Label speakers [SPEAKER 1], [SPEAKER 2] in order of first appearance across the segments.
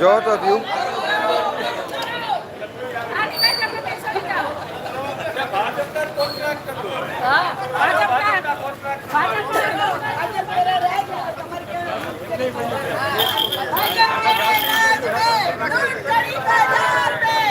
[SPEAKER 1] જો તો થયું.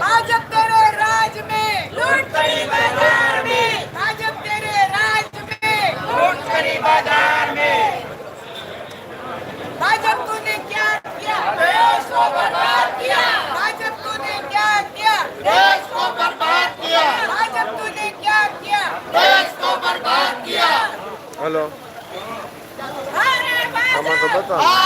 [SPEAKER 1] ભાજપ
[SPEAKER 2] તેરે રાજ
[SPEAKER 3] મેં. લૂંટ કરી બાજાર મેં. ભાજપ 아!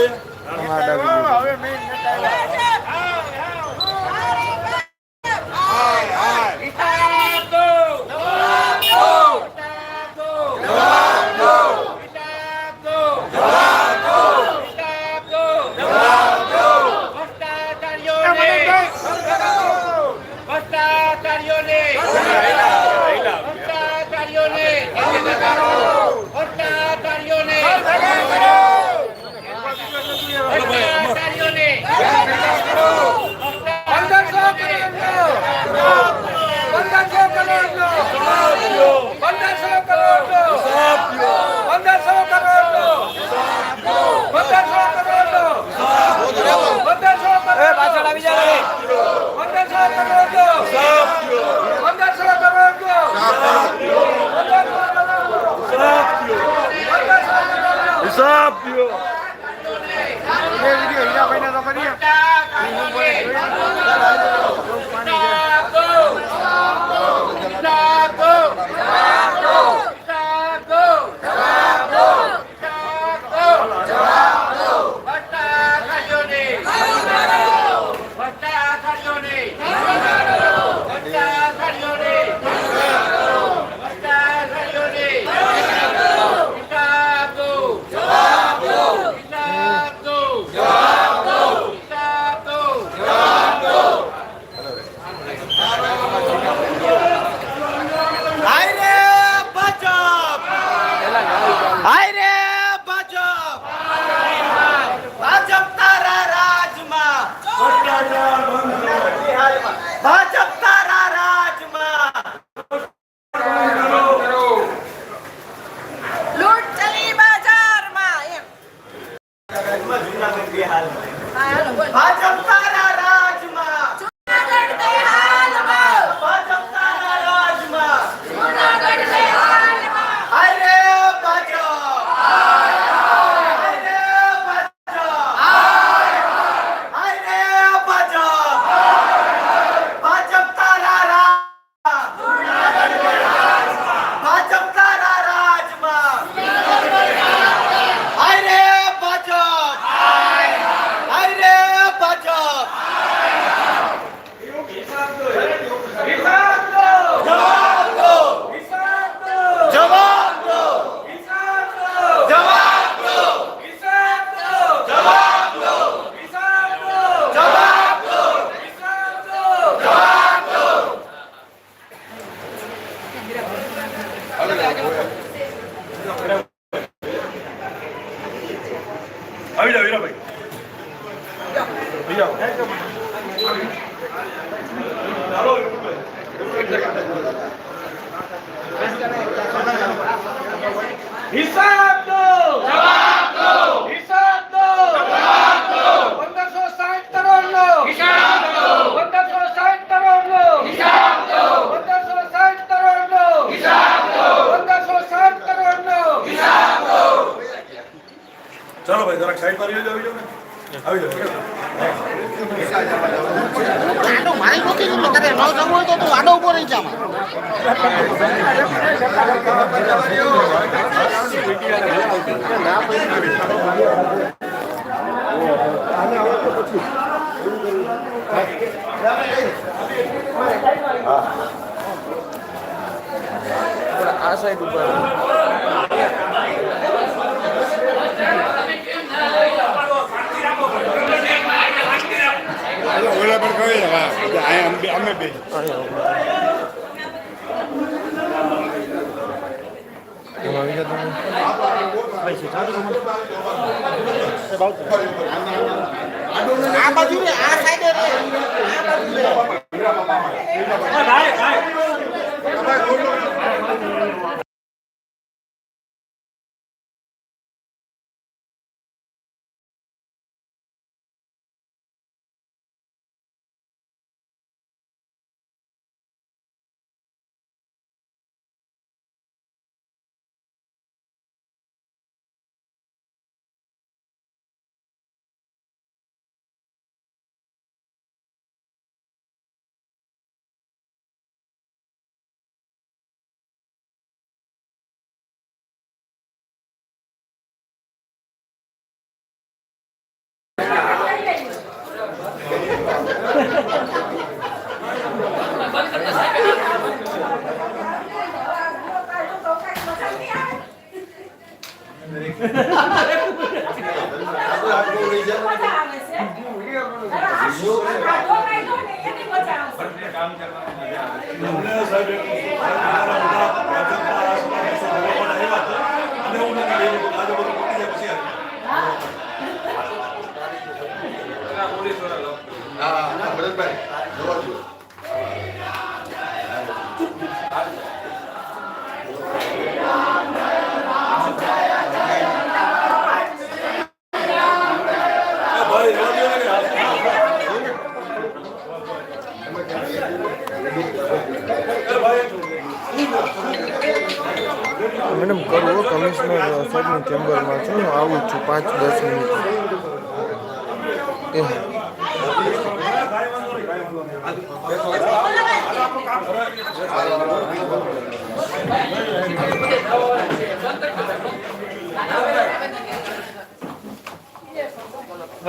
[SPEAKER 3] అండి Don't find it.
[SPEAKER 4] આડો મારી નોકી ગયો કરે ન જવું
[SPEAKER 1] આ સાઈડ ઉપર.
[SPEAKER 5] ઓલા પર કહી હા અમે બે
[SPEAKER 4] આ બાજુ રે આ સાઈડે રે આ બાજુ રે
[SPEAKER 3] અમને સાહેબ અને હું. આજે બધું પછી દ્યો ને કે એ ભાઈ
[SPEAKER 1] મેડમ કરવો કમિશનર સાહેબની ચેમ્બરમાં છું. હું આવું છું પાંચ, દસ મિનિટ. એ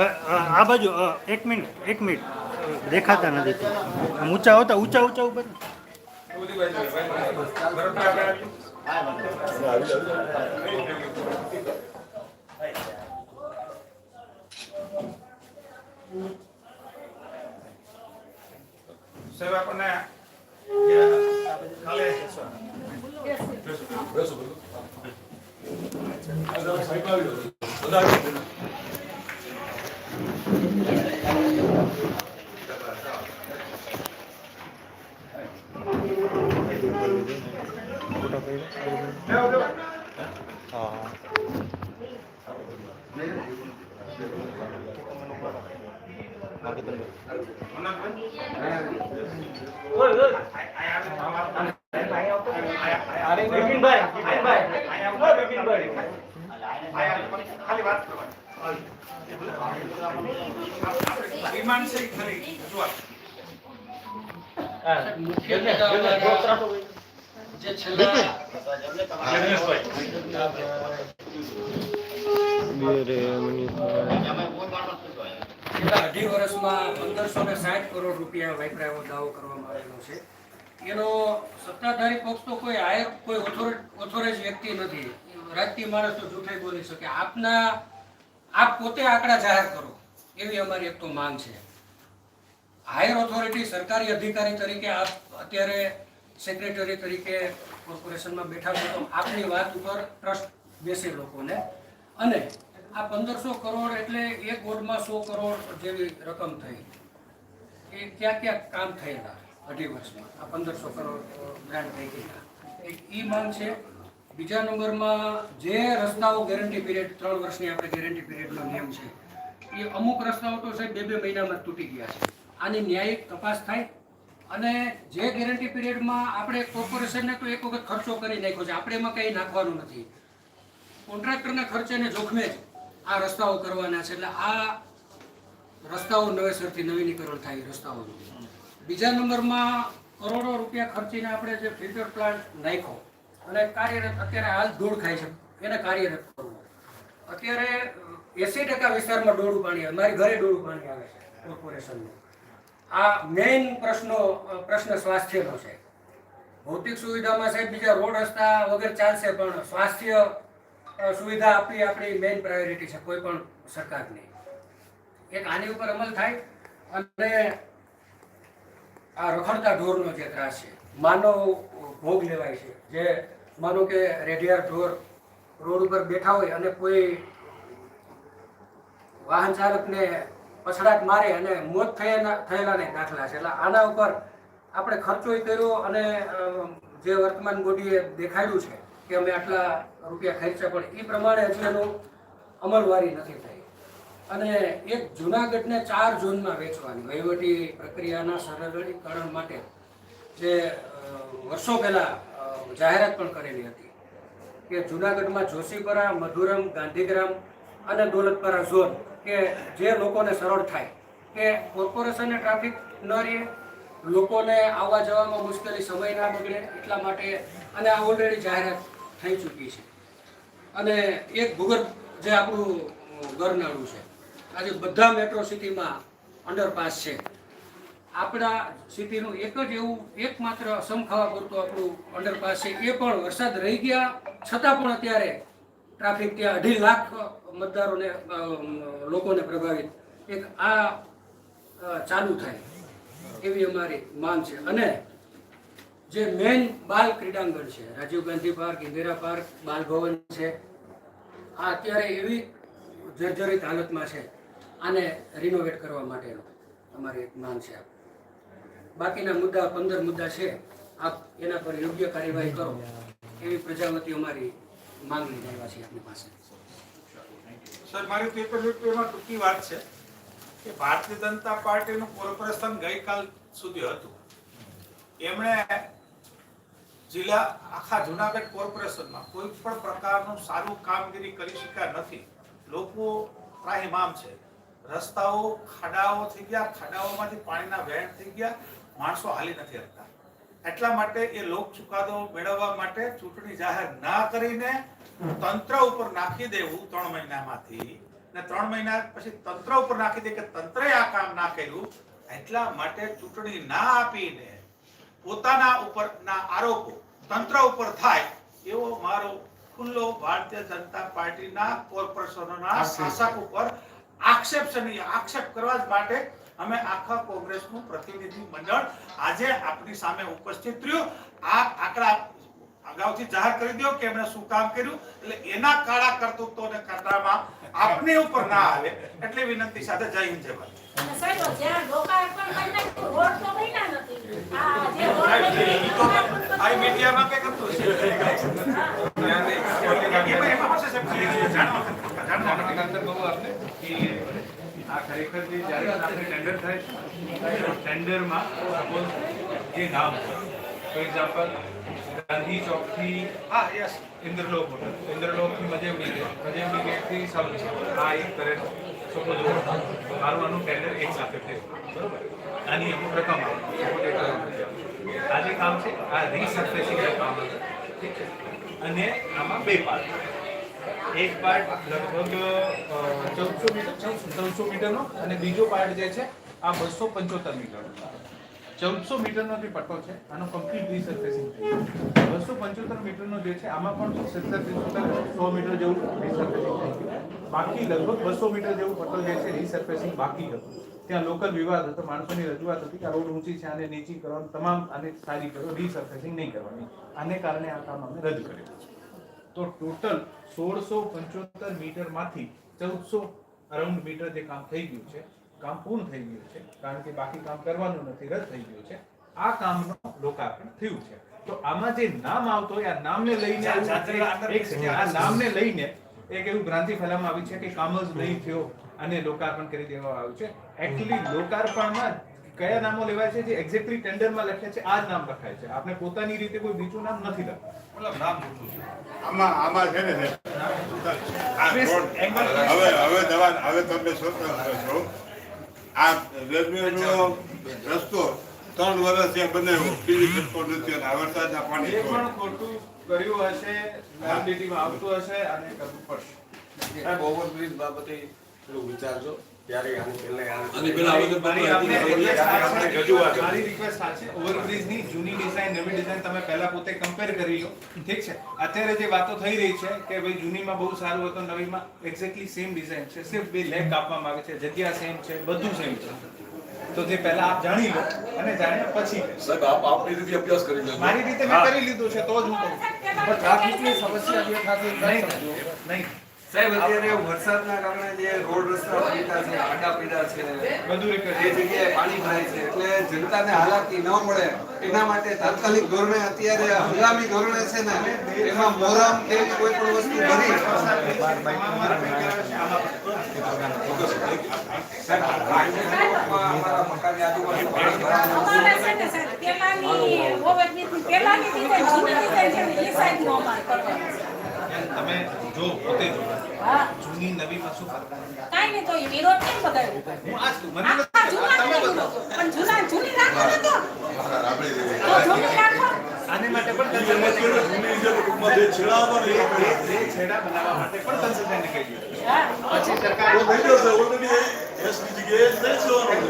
[SPEAKER 6] આ બાજુ એક મિનિટ એક મિનિટ. દેખાતા નથી આમ ઊંચા હોતા, ઊંચા ઊંચા ઉપર.
[SPEAKER 3] સાહેબ, આપણને બેસો બેસો આ જરા સાઈડમાં આવી જાઓ. બધા આવી જાઓ.
[SPEAKER 1] ફોટા પાડ્યા? હા
[SPEAKER 7] અઢી વર્ષમાં પંદરસો ને સાઠ કરોડ રૂપિયા વાપરાયો દાવો કરવામાં આવેલો છે. એનો સત્તાધારી પક્ષ તો કોઈ હાયર કોઈ ઓથોરાઇઝ વ્યક્તિ નથી. રાજકીય માણસ તો જૂઠે બોલી શકે. આપના આપ પોતે આંકડા જાહેર કરો. એવી અમારી એક તો માંગ છે. હાયર ઓથોરિટી સરકારી અધિકારી તરીકે આપ અત્યારે સેક્રેટરી તરીકે કોર્પોરેશનમાં બેઠા છો તો આપની વાત ઉપર ટ્રસ્ટ બેસે લોકોને. અને આ પંદરસો કરોડ એટલે એક વોર્ડમાં સો કરોડ જેવી રકમ થઈ. એ ક્યાં ક્યાં કામ થયેલા અઢી વર્ષમાં? આ પંદરસો કરોડ ગ્રાન્ટ થઈ ગયેલા. એક ઈ માંગ છે બીજા નંબરમાં જે રસ્તાઓ ગેરંટી પીરિયડ ત્રણ વર્ષની આપણે ગેરંટી પીરિયડનો નિયમ છે, એ અમુક રસ્તાઓ તો સાહેબ બે બે મહિનામાં તૂટી ગયા છે. આની ન્યાયિક તપાસ થાય અને જે ગેરંટી પીરિયડમાં આપણે કોર્પોરેશનને તો એક વખત ખર્ચો કરી નાખ્યો છે, આપણે એમાં કંઈ નાખવાનું નથી. કોન્ટ્રાક્ટરના ખર્ચેને જોખમે જ આ રસ્તાઓ કરવાના છે, એટલે આ રસ્તાઓ નવેસરથી નવીનીકરણ થાય રસ્તાઓનું. બીજા નંબરમાં કરોડો રૂપિયા ખર્ચીને આપણે જે ફિલ્ટર પ્લાન્ટ નાખ્યો અને કાર્યરત અત્યારે હાલ ધૂળ ખાય છે. એને કાર્યરત કરવું. અત્યારે એસી ટકા વિસ્તારમાં ડોળું પાણી આવે. મારી ઘરે ડોળું પાણી આવે છે, કોર્પોરેશનનું. આ મેઇન પ્રશ્નો પ્રશ્ન સ્વાસ્થ્યનો છે. ભૌતિક સુવિધામાં સાહેબ બીજા રોડ રસ્તા વગર ચાલશે, પણ સ્વાસ્થ્ય સુવિધા આપવી આપણી મેઇન પ્રાયોરિટી છે, કોઈ પણ સરકારની. એક આની ઉપર અમલ થાય અને આ રખડતા ઢોરનો જે ત્રાસ છે, માનવ ભોગ લેવાય છે, જે માનો કે રેઢિયાર ઢોર રોડ ઉપર બેઠા હોય અને કોઈ વાહન ચાલકને પછડાટ મારે અને મોત થયેલા થયેલાને દાખલા છે. એટલે આના ઉપર આપણે ખર્ચોય કર્યો અને જે વર્તમાન બોડીએ દેખાડ્યું છે કે અમે આટલા રૂપિયા ખર્ચ્યા, પણ એ પ્રમાણે હજી એનું અમલવારી નથી થઈ. અને એક જુનાગઢને ચાર ઝોનમાં વેચવાની, વહીવટી પ્રક્રિયાના સરળીકરણ માટે જે વર્ષો પહેલા જાહેરાત પણ કરેલી હતી કે જુનાગઢમાં જોશીપરા, મધુરમ, ગાંધીગ્રામ અને દોલતપરા ઝોન કે જે લોકોને સરળ થાય કે કોર્પોરેશનને ટ્રાફિક ન રહે, લોકોને આવવા જવામાં મુશ્કેલી સમય ના બગડે એટલા માટે અને આ ઓલરેડી જાહેરાત થઈ ચૂકી છે. અને એક ભૂગર્ભ જે આપણું ગરનાળું છે, આજે બધા મેટ્રો સિટીમાં અંડરપાસ છે. આપણા સિટીનું એક જ એવું એકમાત્ર સમખાવા પૂરતું આપણું અંડરપાસ છે. એ પણ વરસાદ રહી ગયા. છતાં પણ અત્યારે ટ્રાફિક ત્યાં અઢી લાખ મતદારોને લોકોને પ્રભાવિત. એક આ ચાલુ થાય એવી અમારી માંગ છે. અને જે મેઇન બાલ ક્રીડાંગણ છે, રાજીવ ગાંધી પાર્ક, ઇન્દિરા પાર્ક, બાલ ભવન છે, આ અત્યારે એવી જર્જરિત હાલતમાં છે. આને રિનોવેટ કરવા માટેનો અમારી એક માંગ છે. બાકીના મુદ્દા, પંદર મુદ્દા છે. આપ એના પર યોગ્ય કાર્યવાહી કરો. એવી પ્રજાવતી અમારી માંગણી રહેવા છે આપની પાસે.
[SPEAKER 8] સર, મારી તો એમાં ટૂંકી વાત છે કે ભારતીય જનતા પાર્ટીનું કોર્પોરેશન ગઈકાલ સુધી હતું. એમણે જિલ્લા, આખા જુનાગઢ કોર્પોરેશનમાં કોઈ પણ પ્રકારનું સારું કામગીરી કરી શક્યા નથી. લોકો ત્રાહિમામ છે. રસ્તાઓ ખાડાઓ થઈ ગયા, ખાડાઓમાંથી પાણીના વહેણ થઈ ગયા માણસો હાલી નથી શકતા એટલા માટે એ લોક ચુકાદો મેળવવા માટે ચૂંટણી જાહેર ના કરીને તંત્ર ઉપર નાખી દેવું ત્રણ મહિનામાંથી ને ત્રણ મહિના પછી તંત્ર ઉપર નાખી દે કે તંત્રે આ કામ ના કર્યું એટલા માટે ચૂંટણી ના આપીને પોતાના ઉપરના આરોપો તંત્ર ઉપર થાય એવો મારો ખુલ્લો ભારતીય જનતા પાર્ટીના કોર્પોરેશનોના શાસક ઉપર આક્ષેપ છે આક્ષેપ કરવા જ માટે અમે આખા કોંગ્રેસનું પ્રતિનિધિ મંડળ આજે આપની સામે ઉપસ્થિત રહ્યું. આ આંકડા અગાઉથી જાહેર કરી દો કે એમણે શું કામ કર્યું? એટલે એના કાળા કરતૂતો અને આપને ઉપર ના આવે એટલે વિનંતી સાથે જય હિન્દ જય ભારત.
[SPEAKER 2] અને સાહેબ, જ્યાં લોકાર્પણ કરી નાખ્યું, રોડ તો બન્યા નથી. આ જે રોડ બન્યા, લોકાર્પણ
[SPEAKER 8] આ મીડિયામાં કઈ કરતું હશે? જાણવા જાણવા
[SPEAKER 9] આ ખરેખર જે જ્યારે આપણે ટેન્ડર થાય ટેન્ડરમાં સપોઝ જે નામ ફોર એક્ઝામ્પલ ગાંધી ચોકથી
[SPEAKER 8] હા યસ
[SPEAKER 9] ઇન્દ્રલોક હોટલ ઇન્દ્રલોકથી મજેવડી ગેટ મજેવડી ગેટથી સાઉથ આ એક કરે. સપોઝ મારું આનું ટેન્ડર એક સાથે થયું. બરોબર? આની અમુક રકમ. આ જે કામ છે આ રીસર્ફેસિંગ કામ છે? અને આમાં બે પાર્ટ એક પાર્ટ લગભગ ચૌદસો મીટર ચૌદસો મીટરનો અને બીજો પાર્ટ જે છે, આ બસો પંચોતેર મીટરનો ચૌદસો મીટરનો જે પટ્ટો છે, આનો કમ્પ્લીટ રીસર્ફેસિંગ બસો પંચોતેર મીટરનો જે છે, આમાં પણ સત્તર પિચોતેર સો મીટર જેવું રીસર્ફેસિંગ બાકી લગભગ બસો મીટર જેવું પટ્ટો જે છે રીસર્ફેસિંગ બાકી હતું ત્યાં લોકલ વિવાદ હતો, માણસોની રજૂઆત હતી કે આ રોડ ઊંચી છે, આને નીચી કરવાનું, તમામ આને સારી કરો રીસર્ફેસિંગ નહીં કરવાની. આને કારણે આ કામ અમે રદ કરેલું છે તો ટોટલ સોળસો પંચોતેર મીટરમાંથી ચૌદસો અરાઉન્ડ મીટર જે કામ થઈ ગયું છે કામ પૂર્ણ થઈ ગયું છે કારણ કે બાકી કામ કરવાનું નથી રદ થઈ ગયું છે. આ કામનો લોકાર્પણ થયું છે. તો આમાં જે નામ આવતો હોય આ નામને લઈને આ નામને લઈને એક એવું ભ્રાંતિ ફેલાવવામાં આવી છે કે કામ જ નહીં થયો અને લોકાર્પણ કરી દેવામાં આવ્યું છે. એકચ્યુઅલી લોકાર્પણમાં કયા નામો લેવાય છે જે એક્ઝેક્ટલી ટેન્ડરમાં લખ્યા છે આ જ નામ લખાય છે. આપણે પોતાની રીતે કોઈ બીજું નામ નથી લખતું
[SPEAKER 8] મતલબ નામ
[SPEAKER 5] આમાં આમાં છે ને હવે હવે દવા હવે તમે સ્વતંત્ર છો આ રેલવેનો રસ્તો ત્રણ વર્ષ એ બનાવ્યો બીજી રસ્તો નથી અને આ વરસાદના પાણી
[SPEAKER 9] એ પણ ખોટું કર્યું હશે વેલિડિટીમાં આવતું હશે અને કરવું પડશે.
[SPEAKER 1] ઓવરબ્રિજ બાબતે થોડું વિચારજો. ત્યારે આની પહેલા
[SPEAKER 3] આની પહેલા આવેદન
[SPEAKER 9] મારી આપને
[SPEAKER 3] આપણે
[SPEAKER 9] request આ
[SPEAKER 3] રજૂઆત
[SPEAKER 9] છે- મારી રિક્વેસ્ટ આ છે ઓવરબ્રિજની જૂની ડિઝાઇન નવી ડિઝાઇન તમે પહેલા પોતે કમ્પેર કરી લો. ઠીક છે? અત્યારે જે વાતો થઈ રહી છે કે ભાઈ જૂનીમાં બહુ સારું હતું નવીમાં એક્ઝેક્ટલી સેમ ડિઝાઇન છે. સિર્ફ બે લેગ આપવા આવે છે. જગ્યા સેમ છે બધું સેમ છે. તો જે પહેલા આપ જાણી લો અને જાણ્યા પછી
[SPEAKER 3] સાહેબ આપ આપની રીતે અભ્યાસ કરી લેજો
[SPEAKER 9] મારી રીતે મેં કરી લીધું છે તો જ હું કહું
[SPEAKER 2] પણ ટ્રાફિકની સમસ્યા
[SPEAKER 9] નહીં નહીં.
[SPEAKER 10] સાહેબ અત્યારે વરસાદના કારણે જે રોડ રસ્તા પીડા છે આડા પીડા છે
[SPEAKER 9] બધું એક
[SPEAKER 10] એ જગ્યાએ પાણી ભરાય છે. એટલે જનતાને હાલાકી ન મળે એના માટે તાત્કાલિક ધોરણે અત્યારે હંગામી ધોરણે છે ને એમાં મોરામ કે કોઈ પણ વસ્તુ ભરી. અમારા મકાનની આજુબાજુ પાણી ભરાય
[SPEAKER 2] છે સાહેબ પેલાની પેલાની ડિઝાઇન જૂની ડિઝાઇન છે ને એ સાઈડનો અમારે કરવાનો છે.
[SPEAKER 9] તમે જો પોતે જો. જૂની નવીમાં શું ફરક
[SPEAKER 2] કાઈ નહીં તો એ વિરોધ કેમ બગાડ્યો?
[SPEAKER 9] હું આજ તું મને તમે
[SPEAKER 2] પણ જૂના જૂની રાખો ને તો. તો જૂની રાખો.
[SPEAKER 9] આને માટે પણ
[SPEAKER 3] એમાં જૂની છે ટૂંકમાં જે છેડાવવાનો એ
[SPEAKER 9] બે બે છેડા બનાવવા માટે પણ કન્સલ્ટન્ટને કહી દીધું પછી સરકાર
[SPEAKER 3] થઈ જશે ઓલરેડી એસની જગ્યાએ થઈ જવાનું છે.